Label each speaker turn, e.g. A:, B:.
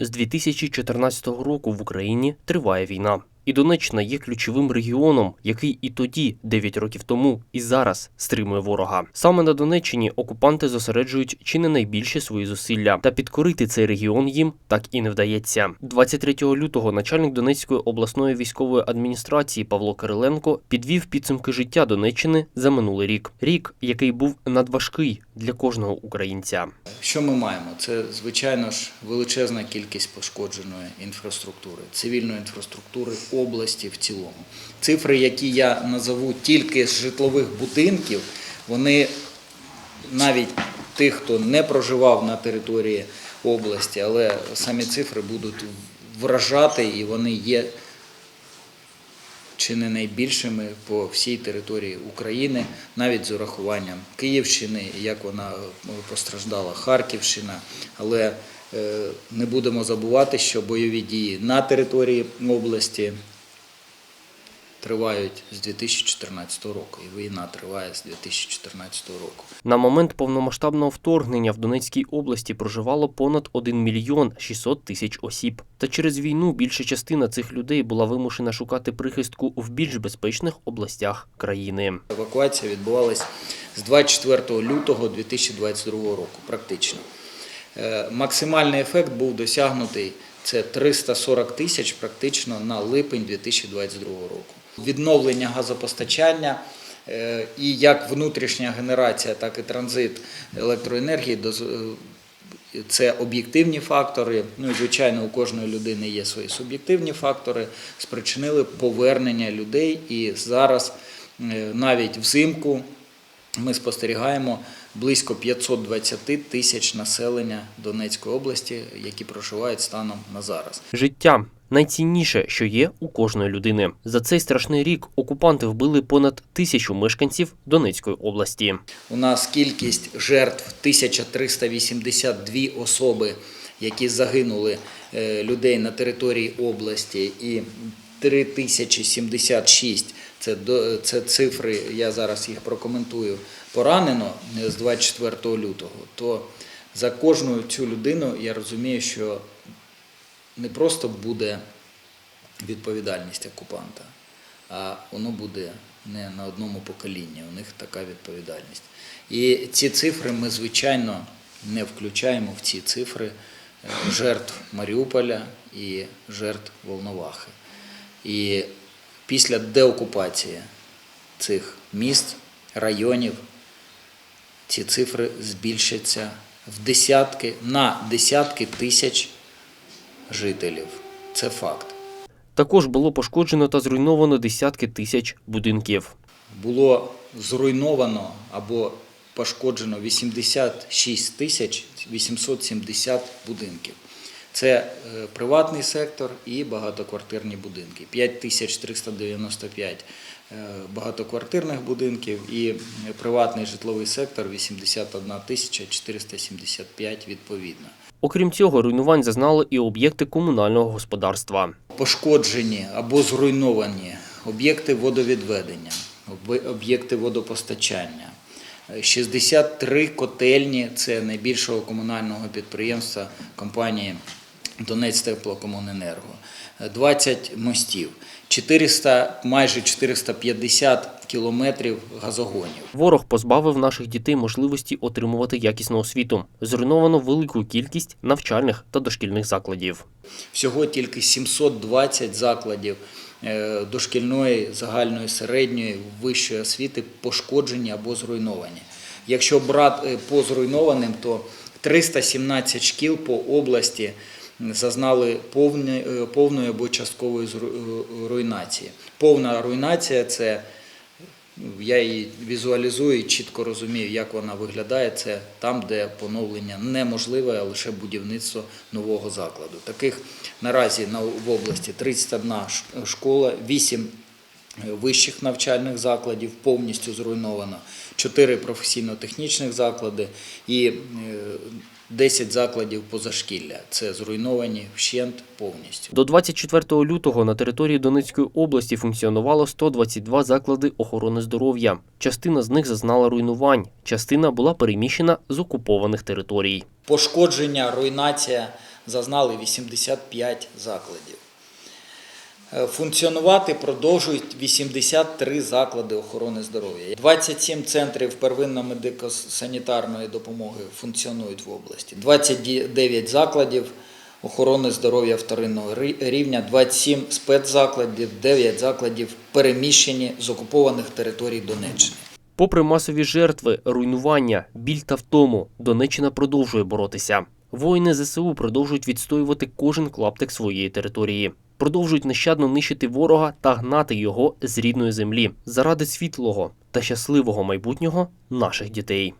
A: З 2014 року в Україні триває війна. І Донеччина є ключовим регіоном, який і тоді, 9 років тому, і зараз стримує ворога. Саме на Донеччині окупанти зосереджують чи не найбільше свої зусилля, та підкорити цей регіон їм так і не вдається. 23 лютого начальник Донецької обласної військової адміністрації Павло Кириленко підвів підсумки життя Донеччини за минулий рік. Рік, який був надважкий для кожного українця.
B: Що ми маємо? Це, звичайно ж, величезна кількість пошкодженої інфраструктури, цивільної інфраструктури області в цілому. Цифри, які я назову тільки з житлових будинків, вони навіть тих, хто не проживав на території області, але самі цифри будуть вражати і вони є чи не найбільшими по всій території України, навіть з урахуванням Київщини, як вона е, постраждала Харківщина. Але е, не будемо забувати, що бойові дії на території області тривають з 2014 року, і війна триває з 2014 року.
A: На момент повномасштабного вторгнення в Донецькій області проживало понад 1 мільйон 600 тисяч осіб. Та через війну більша частина цих людей була вимушена шукати прихистку в більш безпечних областях країни.
B: Евакуація відбувалась з 24 лютого 2022 року, практично. Е, Максимальний ефект був досягнутий це 340 тисяч практично на липень 2022 року. Відновлення газопостачання е, і як внутрішня генерація, так і транзит електроенергії е, це об'єктивні фактори. Ну і звичайно, у кожної людини є свої суб'єктивні фактори, спричинили повернення людей. І зараз е, навіть взимку ми спостерігаємо близько 520 тисяч населення Донецької області, які проживають станом на зараз.
A: Життя найцінніше, що є у кожної людини. За цей страшний рік окупанти вбили понад тисячу мешканців Донецької області.
B: У нас кількість жертв 1382 особи, які загинули е, людей на території області, і 3076 це, до- це цифри, я зараз їх прокоментую, поранено е, з 24 лютого. То за кожну цю людину я розумію, що не просто буде відповідальність окупанта, а воно буде не на одному поколінні. У них така відповідальність. І ці цифри ми, звичайно, не включаємо в ці цифри е, жертв Маріуполя і жертв Волновахи. І після деокупації цих міст, районів, ці цифри збільшаться в десятки, на десятки тисяч жителів. Це факт.
A: Також було пошкоджено та зруйновано десятки тисяч будинків.
B: було зруйновано або пошкоджено 86 тисяч 870 будинків. Це е, приватний сектор і багатоквартирні будинки. 5395 е, багатоквартирних будинків і приватний житловий сектор 81 тисяча 475 відповідно.
A: Окрім цього, руйнувань зазнали і об'єкти комунального господарства.
B: пошкоджені або зруйновані об'єкти водовідведення, об- об'єкти водопостачання. Е, 63 котельні це найбільшого комунального підприємства компанії Донець Теплокомуненерго, Е, 20 мостів, 400, майже 450 кілометрів газогонів.
A: Ворог позбавив наших дітей можливості отримувати якісну освіту. Зруйновано велику кількість навчальних та дошкільних закладів.
B: Всього тільки 720 закладів е, дошкільної, загальної, середньої, вищої освіти пошкоджені або зруйновані. Якщо брати е, по зруйнованим, то 317 шкіл по області зазнали е, повної або часткової е, руйнації. Повна руйнація це я її візуалізую і чітко розумію, як вона виглядає. Це там, де поновлення неможливе, а лише будівництво нового закладу. Таких наразі на в області 31 ш- школа, 8 вищих навчальних закладів повністю зруйновано, 4 професійно-технічних заклади і е, 10 закладів позашкілля. Це зруйновані вщент повністю.
A: До 24 лютого на території Донецької області функціонувало 122 заклади охорони здоров'я. Частина з них зазнала руйнувань, частина була переміщена з окупованих територій.
B: пошкодження, руйнація зазнали 85 закладів. Е, Функціонувати продовжують 83 заклади охорони здоров'я. 27 центрів первинної медико-санітарної допомоги функціонують в області. 29 закладів охорони здоров'я вторинного рі- рівня, 27 спецзакладів, 9 закладів переміщені з окупованих територій Донеччини.
A: Попри масові жертви, руйнування, біль та втому, Донеччина продовжує боротися. Воїни ЗСУ продовжують відстоювати кожен клаптик своєї території, продовжують нещадно нищити ворога та гнати його з рідної землі заради світлого та щасливого майбутнього наших дітей.